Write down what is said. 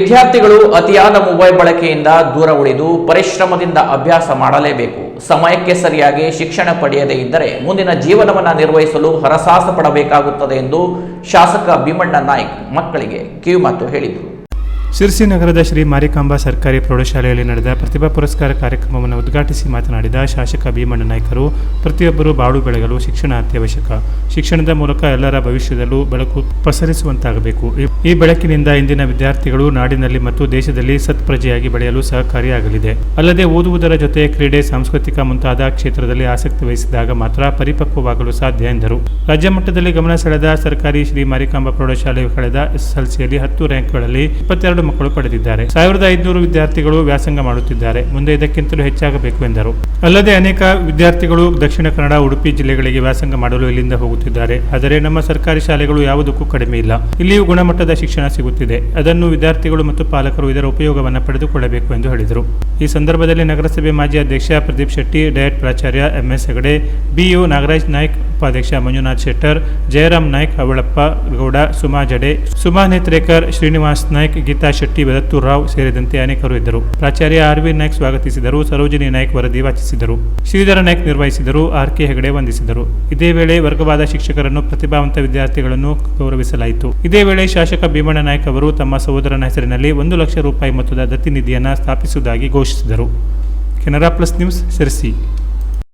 ವಿದ್ಯಾರ್ಥಿಗಳು ಅತಿಯಾದ ಮೊಬೈಲ್ ಬಳಕೆಯಿಂದ ದೂರ ಉಳಿದು ಪರಿಶ್ರಮದಿಂದ ಅಭ್ಯಾಸ ಮಾಡಲೇಬೇಕು. ಸಮಯಕ್ಕೆ ಸರಿಯಾಗಿ ಶಿಕ್ಷಣ ಪಡೆಯದೇ ಇದ್ದರೆ ಮುಂದಿನ ಜೀವನವನ್ನು ನಿರ್ವಹಿಸಲು ಹರಸಾಹಸ ಪಡಬೇಕಾಗುತ್ತದೆ ಎಂದು ಶಾಸಕ ಭೀಮಣ್ಣ ನಾಯ್ಕ್ ಮಕ್ಕಳಿಗೆ ಕಿವಿಮಾತು ಹೇಳಿದರು. ಶಿರ್ಸಿ ನಗರದ ಶ್ರೀ ಮಾರಿಕಾಂಬಾ ಸರ್ಕಾರಿ ಪ್ರೌಢಶಾಲೆಯಲ್ಲಿ ನಡೆದ ಪ್ರತಿಭಾ ಪುರಸ್ಕಾರ ಕಾರ್ಯಕ್ರಮವನ್ನು ಉದ್ಘಾಟಿಸಿ ಮಾತನಾಡಿದ ಶಾಸಕ ಭೀಮಣ್ಣ ನಾಯ್ಕರು ಪ್ರತಿಯೊಬ್ಬರು ಬಾಳು ಬೆಳೆಯಲು ಶಿಕ್ಷಣ ಅತ್ಯವಶ್ಯಕ. ಶಿಕ್ಷಣದ ಮೂಲಕ ಎಲ್ಲರ ಭವಿಷ್ಯದಲ್ಲೂ ಬೆಳಕು ಪಸರಿಸುವಂತಾಗಬೇಕು. ಈ- ಬೆಳಕಿನಿಂದ ಇಂದಿನ ವಿದ್ಯಾರ್ಥಿಗಳು ನಾಡಿನಲ್ಲಿ ಮತ್ತು ದೇಶದಲ್ಲಿ ಸತ್ಪ್ರಜೆಯಾಗಿ ಬೆಳೆಯಲು ಸಹಕಾರಿಯಾಗಲಿದೆ. ಅಲ್ಲದೆ ಓದುವುದರ ಜೊತೆ ಕ್ರೀಡೆ, ಸಾಂಸ್ಕೃತಿಕ ಮುಂತಾದ ಕ್ಷೇತ್ರದಲ್ಲಿ ಆಸಕ್ತಿ ವಹಿಸಿದಾಗ ಮಾತ್ರ ಪರಿಪಕ್ವವಾಗಲು ಸಾಧ್ಯ, ಎಂದರು. ರಾಜ್ಯ ಮಟ್ಟದಲ್ಲಿ ಗಮನ ಸೆಳೆದ ಸರ್ಕಾರಿ ಶ್ರೀ ಮಾರಿಕಾಂಬಾ ಪ್ರೌಢಶಾಲೆ ಕಳೆದ ಎಸ್ಎಸ್ಎಲ್ಸಿಯಲ್ಲಿ ಹತ್ತು ರ್ಯಾಂಕ್ಗಳಲ್ಲಿ ಇಪ್ಪತ್ತೆರಡು ಮಕ್ಕಳು ಪಡೆದಿದ್ದಾರೆ. ಸಾವಿರದ ಐದುನೂರು ವಿದ್ಯಾರ್ಥಿಗಳು ವ್ಯಾಸಂಗ ಮಾಡುತ್ತಿದ್ದಾರೆ. ಮುಂದೆ ಇದಕ್ಕಿಂತಲೂ ಹೆಚ್ಚಾಗಬೇಕು ಎಂದರು. ಅಲ್ಲದೆ ಅನೇಕ ವಿದ್ಯಾರ್ಥಿಗಳು ದಕ್ಷಿಣ ಕನ್ನಡ, ಉಡುಪಿ ಜಿಲ್ಲೆಗಳಿಗೆ ವ್ಯಾಸಂಗ ಮಾಡಲು ಇಲ್ಲಿಂದ ಹೋಗುತ್ತಿದ್ದಾರೆ. ಆದರೆ ನಮ್ಮ ಸರ್ಕಾರಿ ಶಾಲೆಗಳು ಯಾವುದಕ್ಕೂ ಕಡಿಮೆ ಇಲ್ಲ. ಇಲ್ಲಿಯೂ ಗುಣಮಟ್ಟದ ಶಿಕ್ಷಣ ಸಿಗುತ್ತಿದೆ. ಅದನ್ನು ವಿದ್ಯಾರ್ಥಿಗಳು ಮತ್ತು ಪಾಲಕರು ಇದರ ಉಪಯೋಗವನ್ನು ಪಡೆದುಕೊಳ್ಳಬೇಕು ಎಂದು ಹೇಳಿದರು. ಈ ಸಂದರ್ಭದಲ್ಲಿ ನಗರಸಭೆ ಮಾಜಿ ಅಧ್ಯಕ್ಷ ಪ್ರದೀಪ್ ಶೆಟ್ಟಿ ಡಯಟ್ ಪ್ರಾಚಾರ್ಯ ಎಂಎಸ್ ಹೆಗಡೆ ಬಿಯು ನಾಗರಾಜ್ ನಾಯ್ಕ್, ಉಪಾಧ್ಯಕ್ಷ ಮಂಜುನಾಥ್ ಶೆಟ್ಟರ್, ಜಯರಾಮ್ ನಾಯ್ಕ್, ಅವಳಪ್ಪ ಗೌಡ, ಸುಮಾ ಜಡೆ, ಸುಮಾ ನೇತ್ರೇಕರ್, ಶ್ರೀನಿವಾಸ್ ನಾಯ್ಕ್, ಗೀತಾ ಶೆಟ್ಟಿ ವೆದತ್ತೂರ್ ರಾವ್ ಸೇರಿದಂತೆ ಅನೇಕರು ಇದ್ದರು. ಪ್ರಾಚಾರ್ಯ ಆರ್ ವಿ ನಾಯ್ಕ್ ಸ್ವಾಗತಿಸಿದರು. ಸರೋಜಿನಿ ನಾಯ್ಕ್ ವರದಿ ವಾಚಿಸಿದರು. ಶ್ರೀಧರ ನಾಯ್ಕ್ ನಿರ್ವಹಿಸಿದರು. ಆರ್ ಕೆ ಹೆಗಡೆ ವಂದಿಸಿದರು. ಇದೇ ವೇಳೆ ವರ್ಗವಾದ ಶಿಕ್ಷಕರನ್ನು ಪ್ರತಿಭಾವಂತ ವಿದ್ಯಾರ್ಥಿಗಳನ್ನು ಗೌರವಿಸಲಾಯಿತು. ಇದೇ ವೇಳೆ ಶಾಸಕ ಭೀಮಣ್ಣ ನಾಯ್ಕ್ ಅವರು ತಮ್ಮ ಸಹೋದರನ ಹೆಸರಿನಲ್ಲಿ ಒಂದು ಲಕ್ಷ ರೂಪಾಯಿ ಮೊತ್ತದ ದತ್ತಿ ನಿಧಿಯನ್ನು ಸ್ಥಾಪಿಸುವುದಾಗಿ ಘೋಷಿಸಿದರು. Canara plus news Sirsi